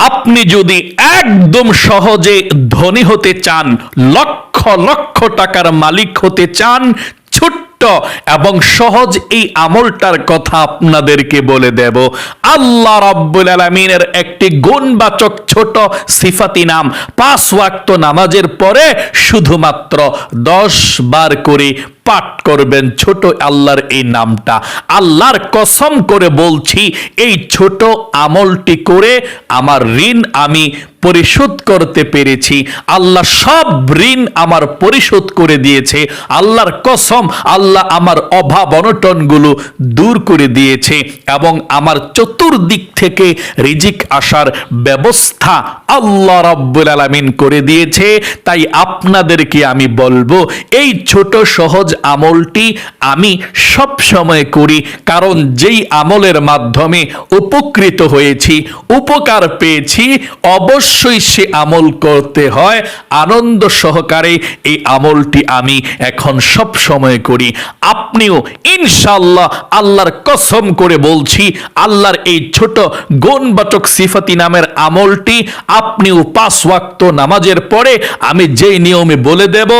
আপনি যদি একদম সহজে ধনী হতে চান লক্ষ লক্ষ টাকার মালিক হতে চান ছোট্ট এবং সহজ এই আমলটার কথা আপনাদেরকে বলে দেব। আল্লাহ রাব্বুল আলামিনের একটি গুণবাচক ছোট সিফাতি নাম পাঁচ ওয়াক্ত নামাজের পরে শুধুমাত্র দশ বার করে পাঠ করবেন ছোট আল্লাহর এই নামটা। আল্লাহর কসম করে বলছি, এই ছোট আমলটি করে আমার ঋণ আমি পরিশোধ করতে পেরেছি। আল্লাহ সব ঋণ আমার পরিশোধ করে দিয়েছে। আল্লাহর কসম, আল্লাহ আমার অভাব অনটনগুলো দূর করে দিয়েছে এবং আমার চতুর্দিক থেকে রিজিক আসার ব্যবস্থা আল্লাহ রাব্বুল আলামিন করে দিয়েছে। তাই আপনাদেরকে আমি বলব, এই ছোট সহজ আমলটি আমি সব সময় করি, কারণ যেই আমলের মাধ্যমে উপকৃত হয়েছি, উপকার পেয়েছি অবশ্যই সে আমল করতে হয়। আনন্দ সহকারে এই আমলটি আমি এখন সব সময় করি। আপনিও ইনশাল্লাহ আল্লাহর কসম করে বলছি, আল্লাহর এই ছোট গুণবাচক সিফাতি নামের আমলটি আপনিও পাঁচ ওয়াক্ত নামাজের পরে আমি যেই নিয়মে বলে দেব,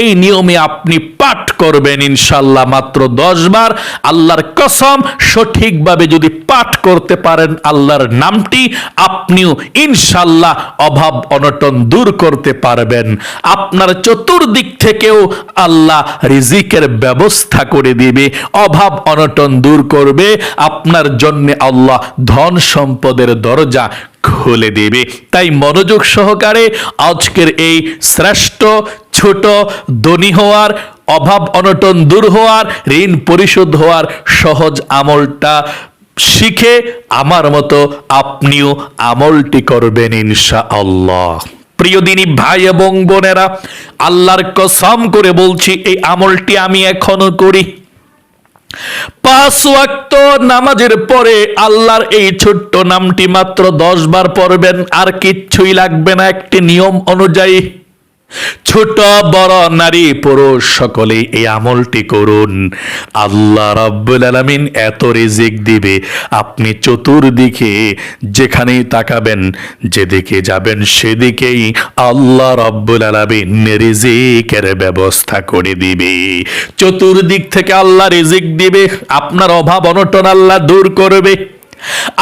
এই নিয়মে আপনি পাঠ করবেন ইনশাল্লাহ মাত্র দশ বার। আল্লাহর কসম, সঠিকভাবে যদি পাঠ করতে পারেন আল্লাহর নামটি, আপনিও ইনশাল্লাহ অভাব অনটন দূর করতে পারবেন। আপনার চতুর্দিক থেকেও আল্লাহ রিজিকের ব্যবস্থা করে দিবে। অভাব অনটন দূর করবে। আপনার জন্য আল্লাহ ধন সম্পদের দরজা খুলে দেবে। তাই মনোযোগ সহকারে আজকের এই শ্রেষ্ঠ, ছোট, ধনী হওয়ার, অভাব অনটন দূর হওয়ার, ঋণ পরিশোধ হওয়ার সহজ আমলটা শিখে আমার মতো আপনিও আমলটি করবেন ইনশা আল্লাহ প্রিয় দিনী ভাই এবং বোনেরা, আল্লাহর কসম করে বলছি, এই আমলটি আমি এখনও করি। পাঁচ ওয়াক্ত নামাজের পরে আল্লাহর এই ছোট্ট নামটি মাত্র দশ বার পড়বেন, আর কিচ্ছুই লাগবে না। একটি নিয়ম অনুযায়ী ছোট বড় নারী পুরুষ, সকলে এই আমলটি করুন। আল্লাহ রাব্বুল আলামিন এত রিজিক দিবে। আপনি চতুর্দিকে যেখানেই তাকাবেন, যেদিকে যাবেন, সেদিকেই আল্লাহ রাব্বুল আলামিন রিজিকের ব্যবস্থা করে দিবে। চতুর্দিক থেকে আল্লাহ রিজিক দিবে। আপনার অভাব অনটন আল্লাহ দূর করবে।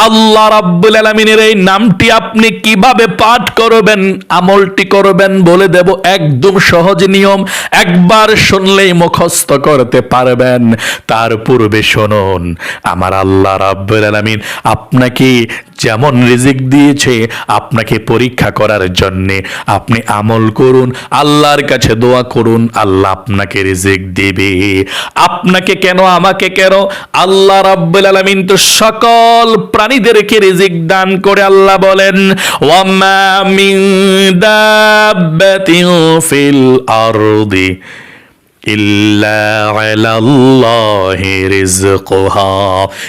আল্লাহ রাব্বুল আলামিনের এই নামটি আপনি কীভাবে পাঠ করবেন, আমলটি করবেন বলে দেব একদম সহজ নিয়ম, একবার শুনলেই মুখস্থ করতে পারবেন। তার পূর্বে শুনুন, আমার আল্লাহ রাব্বুল আলামিন আপনাকে যেমন রিজিক দিয়েছে আপনাকে পরীক্ষা করার জন্যে। আপনি আমল করুন, আল্লাহর কাছে দোয়া করুন, আল্লাহ আপনাকে রিজিক দেবে। আপনাকে কেন, আমাকে কেন? আল্লাহ রাব্বুল আলামিন তো সকল প্রাণীদেরকে রিজিক দান করে আল্লাহ বলেন ওয়ামা মিন দাব্বাতিন ফিল আরদি।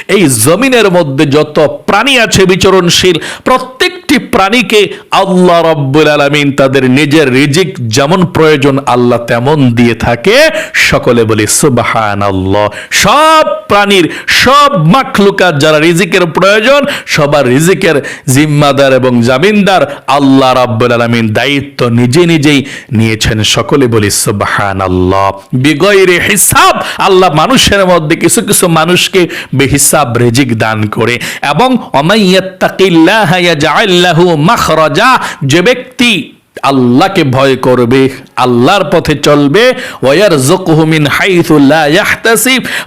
এই জমিনের মধ্যে যত প্রাণী আছে বিচরণশীল, প্রত্যেকটি প্রাণীকে আল্লাহ রব্বুল আলামিন তাদের নিজের রিজিক যেমন প্রয়োজন, আল্লাহ তেমন দিয়ে থাকে। সকলে বলি, সুবহানাল্লাহ। সব প্রাণীর, সব মাখলুকাত যারা রিজিকের প্রয়োজন, সবার রিজিকের জিম্মাদার এবং জামিনদার আল্লাহ রাব্বুল আলামিন দায়িত্ব নিজে নিজেই নিয়েছেন। সকলে বলি, সুবহানাল্লাহ। বিগয়রে হিসাব, আল্লাহ মানুষের মধ্যে কিছু কিছু মানুষকে বেহিসাব, রেজিক দান করে। এবং অমাইয়াত্তাকিল্লাহ ইয়াজআল্লাহু মাখরাজা, যে ব্যক্তি আল্লাহকে ভয় করবে, আল্লাহর পথে চলবে। ওয়ার জকুহমিন হাইথুল্লাহ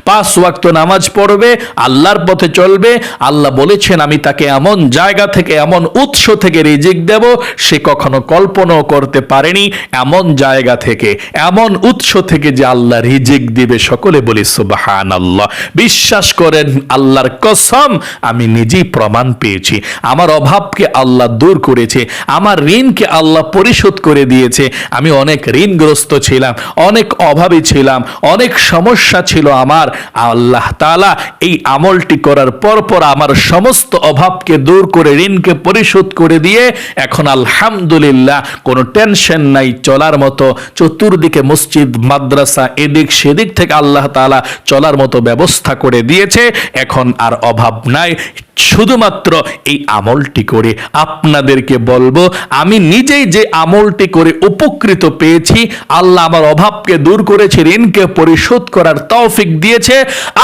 পাঁচ ওয়াক্ত নামাজ পড়বে, আল্লাহর পথে চলবে। আল্লাহ বলেছেন, আমি তাকে এমন জায়গা থেকে, এমন উৎস থেকে রিজিক দেব, সে কখনো কল্পনাও করতে পারেনি। এমন জায়গা থেকে, এমন উৎস থেকে যে আল্লাহ রিজিক দিবে, সকলে বলি সুবাহান আল্লাহ বিশ্বাস করেন, আল্লাহর কসম, আমি নিজেই প্রমাণ পেয়েছি। আমার অভাবকে আল্লাহ দূর করেছে। আমার ঋণকে আল্লাহ পরিশোধ করে দিয়েছে। আমি অনেক ঋণগ্রস্ত ছিলাম, অনেক অভাবী ছিলাম, অনেক সমস্যা ছিল আমার। আল্লাহ তাআলা এই আমলটি করার পর পর আমার সমস্ত অভাবকে দূর করে ঋণকে পরিশোধ করে দিয়ে এখন আলহামদুলিল্লাহ কোনো টেনশন নাই, চলার মতো চতুর্দিকে মসজিদ, মাদ্রাসা, এদিক সেদিক থেকে আল্লাহ তাআলা চলার মতো ব্যবস্থা করে দিয়েছে। এখন আর অভাব নাই শুধুমাত্র এই আমলটি করে আপনাদেরকে বলব, আমি নিজেই যে আমলটি করে উপকৃত পেয়েছি, আল্লাহ আমার অভাবকে দূর করেছে, ঋণকে পরিশোধ করার তৌফিক দিয়েছে,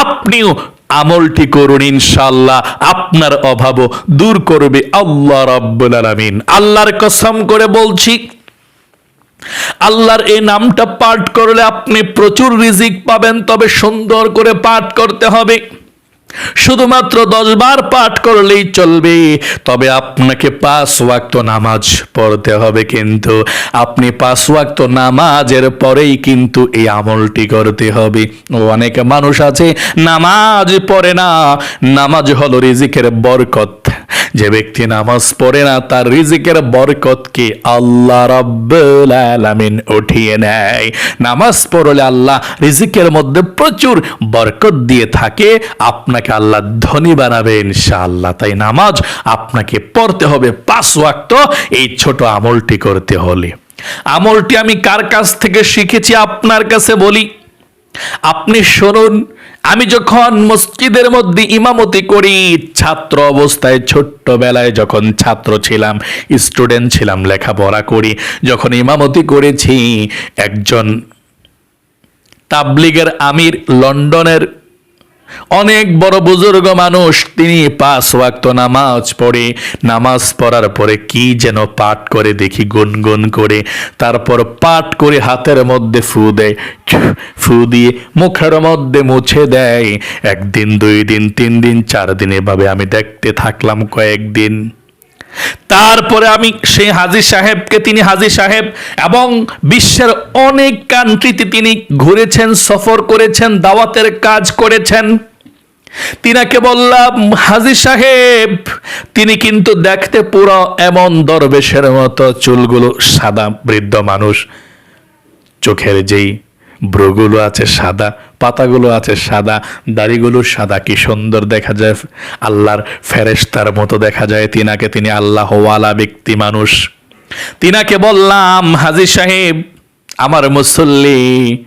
আপনিও আমলটি করুন ইনশাল্লাহ আপনার অভাবও দূর করবে আল্লাহ রাব্বুল আলামিন। আল্লাহর কসম করে বলছি, আল্লাহর এই নামটা পাঠ করলে আপনি প্রচুর রিজিক পাবেন, তবে সুন্দর করে পাঠ করতে হবে। শুধুমাত্র দশ বার পাঠ করলেই চলবে। তবে আপনাকে পাঁচ ওয়াক্ত নামাজ পড়তে হবে কিন্তু। আপনি পাঁচ ওয়াক্ত নামাজের পরেই কিন্তু এই আমলটি করতে হবে। অনেক মানুষ আছে, নামাজ পড়ে না। নামাজ হলো রিজিকের বরকত। যে ব্যক্তি নামাজ পড়ে না, তার রিজিকের বরকতকে আল্লাহ রাব্বুল আলামিন উঠিয়ে নেয়। নামাজ পড়লে আল্লাহ রিজিকের মধ্যে প্রচুর বরকত দিয়ে থাকে, আপনাকে আল্লাহ ধনী বানাবে ইনশাআল্লাহ। তাই নামাজ আপনাকে পড়তে হবে পাঁচ ওয়াক্ত, এই ছোট আমলটি করতে হলে। আমলটি আমি কার কাছ থেকে শিখেছি, আপনার কাছে বলি। আপনি শুনুন আমি যখন মসজিদের মধ্যে ইমামতি করি, ছাত্র অবস্থায় ছোট্টবেলায় যখন ছাত্র ছিলাম, স্টুডেন্ট ছিলাম, লেখাপড়া করি, যখন ইমামতি করেছি, একজন তাবলিগের আমির লন্ডনের অনেক বড় বুজুর্গ মানুষ, তিনি পাঁচ ওয়াক্ত নামাজ পড়ে। নামাজ পড়ার পরে কি যেন পাঠ করে দেখি, গুনগুন করে। তারপর পাঠ করে হাতের মধ্যে ফু দেয় ফু দিয়ে মুখের মধ্যে মুছে দেয়। একদিন, দুই দিন, তিন দিন, চার দিন এভাবে আমি দেখতে থাকলাম কয়েকদিন। তারপরে আমি সেই হাজি সাহেবকে, তিনি হাজি সাহেব এবং বিশ্বের অনেক কান্ট্রিতে তিনি ঘুরেছেন, সফর করেছেন, দাওয়াতের কাজ করেছেন। তিনাকে বললাম, হাজি সাহেব, তিনি কিন্তু দেখতে পুরো এমন দরবেশের মতো, চুলগুলো সাদা, বৃদ্ধ মানুষ। চোখের যেই ব্রুগুলো আছে সাদা পাতাগুলো আছে সাদা, দাড়িগুলো সাদা, কি সুন্দর দেখা যায়। আল্লাহর ফেরেস্তার মতো দেখা যায় তিনাকে, তিনি আল্লাহওয়ালা ব্যক্তি মানুষ। তিনাকে বললাম হাজি সাহেব, আমার মুসল্লি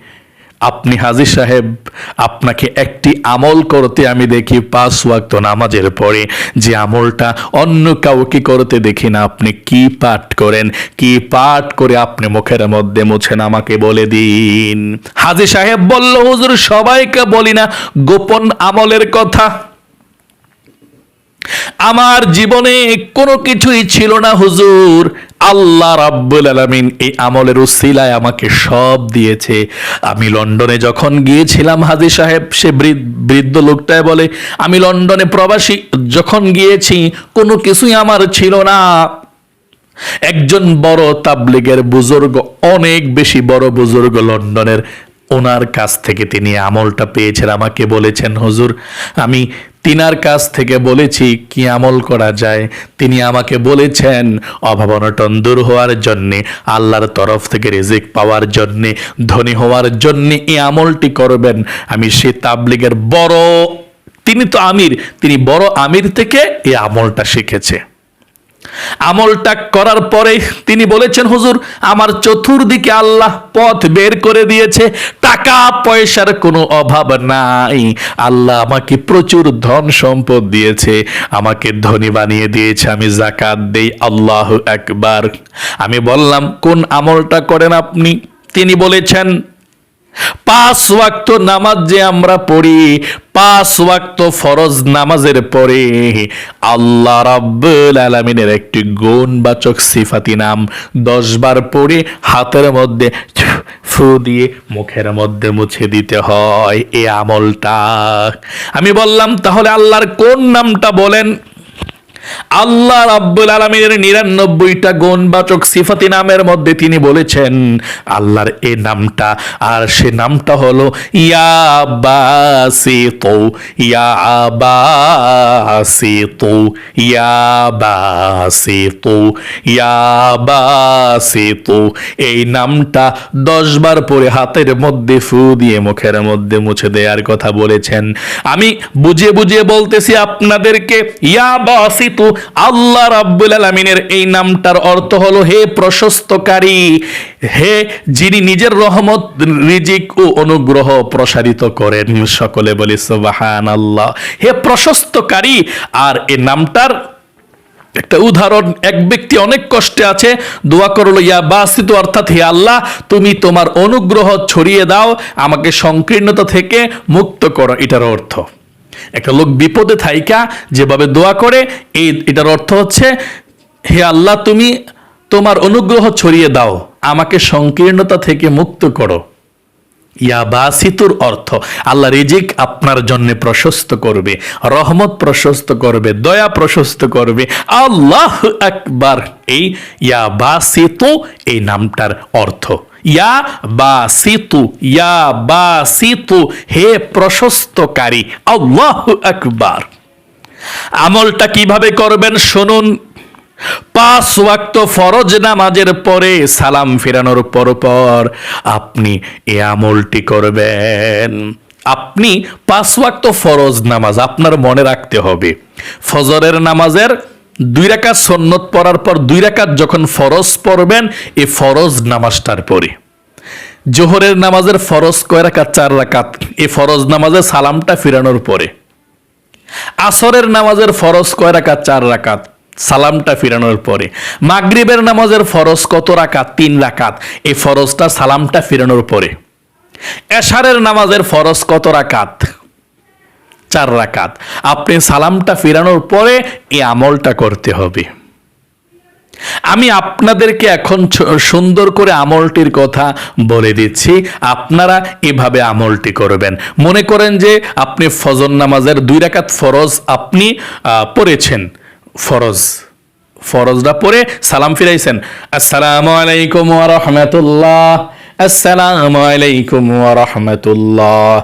আপনি হাজি সাহেব, আপনাকে একটি আমল করতে আমি দেখি পাঁচ ওয়াক্ত নামাজের পরে। যে আমলটা অন্য কাউকে করতে দেখি না, আপনি কি পাঠ করেন? কি পাঠ করে আপনি মুখের মধ্যে মুছেন আমাকে বলে দিন? হাজি সাহেব বলল, হুজুর, সবাইকে বলি না, গোপন আমলের কথা। আমার জীবনে কোনো কিছুই ছিল না, হুজুর। আল্লাহ রাব্বুল আলামিন এই আমলের উসিলায় আমাকে সব দিয়েছে। আমি লন্ডনে যখন গিয়েছিলাম, হাজি সাহেব, সে বৃদ্ধ- লোকটায় বলে, আমি লন্ডনে প্রবাসী, যখন গিয়েছি, কোনো কিছুই আমার ছিল না। একজন বড় তাবলিগের বুজুর্গ, অনেক বেশি বড় বুজুর্গ লন্ডনের, ওনার কাছ থেকে তিনি আমলটা পেয়েছেন। আমাকে বলেছেন, হুজুর, আমি তিনার কাছ থেকে বলেছি, কি আমল করা যায়? তিনি আমাকে বলেছেন অভাব অনটন দূর হওয়ার জন্যে, আল্লাহর তরফ থেকে রিজিক পাওয়ার জন্যে, ধনী হওয়ার জন্যে এই আমলটি করবেন। আমি সে তাবলিগের বড়, তিনি তো আমির, তিনি বড় আমির থেকে এই আমলটা শিখেছে। আমলটা করার পরে তিনি বলেছেন, হুজুর, আমার চতুর্দিকে আল্লাহ পথ বের করে দিয়েছে, টাকা পয়সার কোনো অভাব নাই। আল্লাহ আমাকে প্রচুর ধন সম্পদ দিয়েছে, আমাকে ধনী বানিয়ে দিয়েছে, আমি জাকাত দেই, আল্লাহ একবার। আমি বললাম, কোন আমলটা করেন আপনি? তিনি বলেছেন পাঁচ ওয়াক্ত নামাজ যে আমরা পড়ি, পাঁচ ওয়াক্ত ফরজ নামাজের পরে আল্লাহ রাব্বুল আলামিনের একটি গুণবাচক সিফাতি নাম দশ বার পড়ে হাতের মধ্যে ফু দিয়ে মুখের মধ্যে মুছে দিতে হয়। এ আমলটা। আমি বললাম, তাহলে আল্লাহর কোন নামটা বলেন? আল্লাহ রাব্বুল আলমীর নিরানব্বইটা গুণবাচক সিফাতি নামের মধ্যে তিনি বলেছেন, আল্লাহর এই নামটা আর সে নামটা হলো ইয়াবাসিতু ইয়াবাসিতু ইয়াবাসিতু ইয়াবাসিতু এই নামটা দশ বার পরে হাতের মধ্যে ফু দিয়ে মুখের মধ্যে মুছে দেওয়ার কথা বলেছেন। আমি বুঝিয়ে বুঝিয়ে বলতেছি আপনাদেরকে, ইয়া বাসিতু আল্লাহ রাব্বুল আলামিনের এই নামটার অর্থ হলো হে প্রশস্তকারী, হে যিনি নিজের রহমত, রিজিক ও অনুগ্রহ প্রসারিত করেন। সকলে বলি সুবহানাল্লাহ। হে প্রশস্তকারী, আর এই নামটার একটা উদাহরণ, এক ব্যক্তি অনেক কষ্টে আছে, দোয়া করল, ইয়া বাসিত, অর্থাৎ হে আল্লাহ, তুমি তোমার অনুগ্রহ ছড়িয়ে দাও, আমাকে সংকীর্ণতা থেকে মুক্ত করো। এটার অর্থ। একটা লোক বিপদে থাইকা যেভাবে দোয়া করে, এই এটার অর্থ হচ্ছে, হে আল্লাহ, তুমি তোমার অনুগ্রহ ছড়িয়ে দাও, আমাকে সংকীর্ণতা থেকে মুক্ত করো। ইয়া বাসিতুর অর্থ, আল্লাহ রিজিক আপনার জন্য প্রশস্ত করবে, রহমত প্রশস্ত করবে, দয়া প্রশস্ত করবে। আল্লাহ আকবার, এই ইয়া বাসিতু এই নামটার অর্থ। ইয়া বাসিতু ইয়া বাসিতু হে প্রশস্তকারী, আল্লাহ আকবার। আমলটা কীভাবে করবেন? শুনুন। পাঁচ ওয়াক্ত ফরজ নামাজের পরে সালাম ফেরানোর পর পর আপনি এ আমলটি করবেন। আপনি পাঁচ ওয়াক্ত ফরজ নামাজ আপনার মনে রাখতে হবে। ফজরের নামাজের দুই রাকাত সন্নত পড়ার পর দুই রাকাত যখন ফরজ পড়বেন এই ফরজ নামাজটার পরে। জোহরের নামাজের ফরজ কয় রাকাত? চার রাকাত। এ ফরজ নামাজের সালামটা ফিরানোর পরে। আসরের নামাজের ফরজ কয় রাকাত? চার রাকাত। সালামটা ফিরানোর পরে। মাগরিবের নামাজের ফরজ কত রাকাত? তিন রাকাত। এই ফরজটা সালামটা ফিরানোর পরে। এশারের নামাজের ফরজ কত রাকাত? চার রাকাত। আপনি সালামটা ফিরানোর পরে এই আমলটা করতে হবে। আমি আপনাদেরকে এখন সুন্দর করে আমলটির কথা বলে দিচ্ছি। আপনারা এভাবে আমলটি করবেন। মনে করেন যে আপনি ফজর নামাজের দুই রাকাত ফরজ আপনি পড়েছেন। ফরজ। ফরজটা পরে সালাম ফিরাইছেন। আসসালামু আলাইকুম রাহমাতুল্লাহ। আসসালামু আলাইকুম রাহমাতুল্লাহ।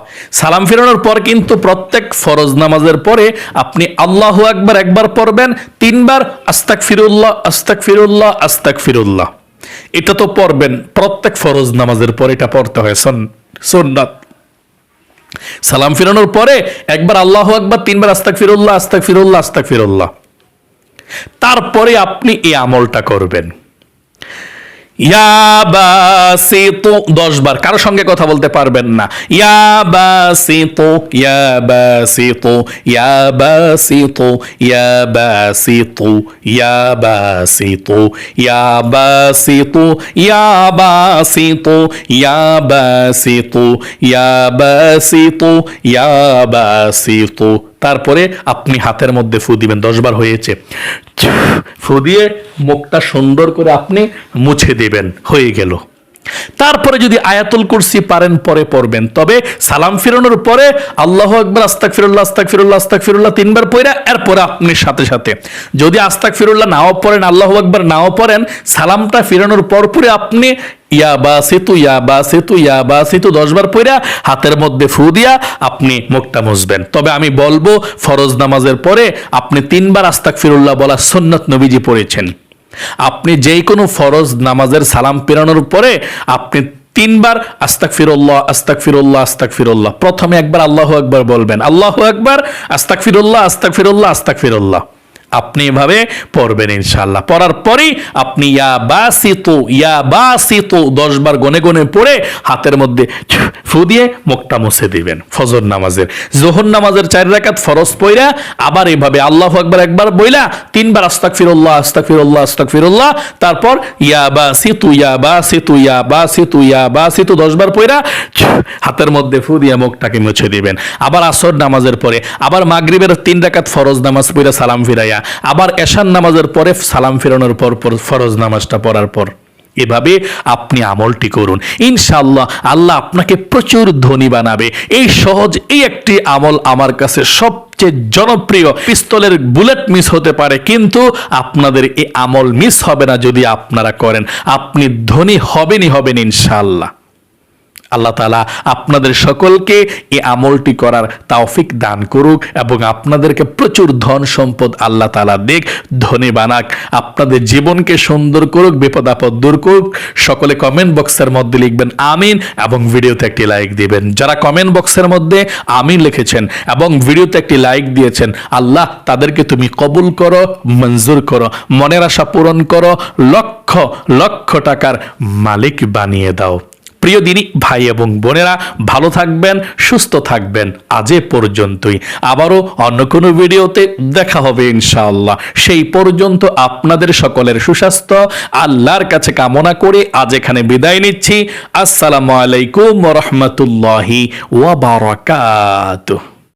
সালাম ফিরানোর পর কিন্তু প্রত্যেক ফরজ নামাজের পরে আপনি আল্লাহু আকবার একবার পড়বেন, তিনবার আস্তাক ফিরুল্লাহ আস্তাক ফিরুল্লাহ আস্তাক ফিরুল্লাহ এটা তো পড়বেন, প্রত্যেক ফরজ নামাজের পর এটা পড়তে হয়। সন সুন্নাত সালাম ফিরানোর পরে একবার আল্লাহু আকবার, তিনবার আস্তাক ফিরুল্লাহ আস্তাক ফিরুল্লাহ আস্তাক ফিরুল্লাহ তারপরে আপনি এই আমলটা করবেন দশ বার কারও সঙ্গে কথা বলতে পারবেন না ইয়াবাসিতু তারপরে আপনি হাতের মধ্যে ফু দিবেন, দশ বার হয়েছে। ফু দিয়ে মুখটা সুন্দর করে আপনি মুছে দেবেন, হয়ে গেল। তারপরে যদি আয়াতুল কুরসি পারেন, পরে পড়বেন। তবে সালাম ফিরানোর পরে আল্লাহ একবার আস্তাক ফিরুল্লাহ আস্তাক ফিরুল্লাহ আস্তাক ফিরুল্লাহ তিনবার পড়া, এরপরে আপনি সাথে সাথে। যদি আস্তাক ফিরুল্লাহ নাও পড়েন, আল্লাহ একবার নাও পড়েন, সালামটা ফিরানোর পর পরে আপনি ইয়া বা সেতু ইয়া বা সেতু ইয়া বা সেতু দশবার পড়া হাতের মধ্যে ফু দিয়া আপনি মুখটা মুছবেন। তবে আমি বলব, ফরজ নামাজের পরে আপনি তিনবার আস্তাক ফিরুল্লাহ বলা সন্ন্যত নবীজি পড়েছেন। আপনি যেই কোনো ফরজ নামাজের সালাম পেরানোর পরে আপনি তিনবার আস্তাক ফিরুল্লাহ আস্তাক ফিরুল্লাহ আস্তাক ফিরুল্লাহ প্রথমে একবার আল্লাহ একবার বলবেন, আল্লাহ একবার আস্তাক ফিরুল্লাহ আস্তাক ফিরুল্লাহ আস্তাক ফিরুল্লাহ আপনি এভাবে পড়বেন ইনশাল্লাহ পড়ার পরেই আপনি ইয়া বাসিতু ইয়া বাসিতু দশ বার গনে গনে পড়ে হাতের মধ্যে ফু দিয়ে মুখটা মুছে দিবেন ফজর নামাজের। জোহর নামাজের চার রাকাত ফরজ পইরা আবার এভাবে আল্লাহ একবার একবার বইলা তিনবার আস্তাক ফিরুল্লাহ আস্তাক ফিরুল্লাহ আস্তাক ফিরুল্লাহ তারপর ইয়া বা সিতু ইয়া বা সিতু ইয়া বাসিতু ইয়া বাসিতু দশ বার পইরা হাতের মধ্যে ফু দিয়ে মুখটাকে মুছে দিবেন। আবার আসর নামাজের পরে আবার মাগরিবের তিন রাকাত ফরজ নামাজ পড়ে সালাম ফিরাইয়া আবার এশান নামাজের পরে সালাম ফেরানোর পর পর ফরজ নামাজটা পড়ার পর এভাবে আপনি আমলটি করুন। ইনশাল্লাহ আল্লাহ আপনাকে প্রচুর ধনী বানাবে। এই সহজ, এই একটি আমল আমার কাছে সবচেয়ে জনপ্রিয়। পিস্তলের বুলেট মিস হতে পারে, কিন্তু আপনাদের এই আমল মিস হবে না যদি আপনারা করেন। আপনি ধনী হবেনই হবেন ইনশাআল্লাহ। আল্লাহ তালা আপনাদের সকলকে এই আমলটি করার তাওফিক দান করুক এবং আপনাদেরকে প্রচুর ধন সম্পদ আল্লাহ তালা দেখ ধনী বানাক, আপনাদের জীবনকে সুন্দর করুক, বিপদ আপদ দূর করুক। সকলে কমেন্ট বক্সের মধ্যে লিখবেন আমিন এবং ভিডিওতে একটি লাইক দিবেন। যারা কমেন্ট বক্সের মধ্যে আমিন লিখেছেন এবং ভিডিওতে একটি লাইক দিয়েছেন, আল্লাহ তাদেরকে তুমি কবুল করো, মঞ্জুর করো, মনের আশা পূরণ করো, লক্ষ লক্ষ টাকার মালিক বানিয়ে দাও। প্রিয় দিনই ভাই এবং বোনেরা, ভালো থাকবেন, সুস্থ থাকবেন আজ এ পর্যন্তই। আবারও অন্য কোনো ভিডিওতে দেখা হবে ইনশাআল্লাহ। সেই পর্যন্ত আপনাদের সকলের সুস্বাস্থ্য, আল্লাহর কাছে কামনা করে আজ এখানে বিদায় নিচ্ছি। আসসালামু আলাইকুম রহমতুল্লাহি ওয়া বারাকাতুহু।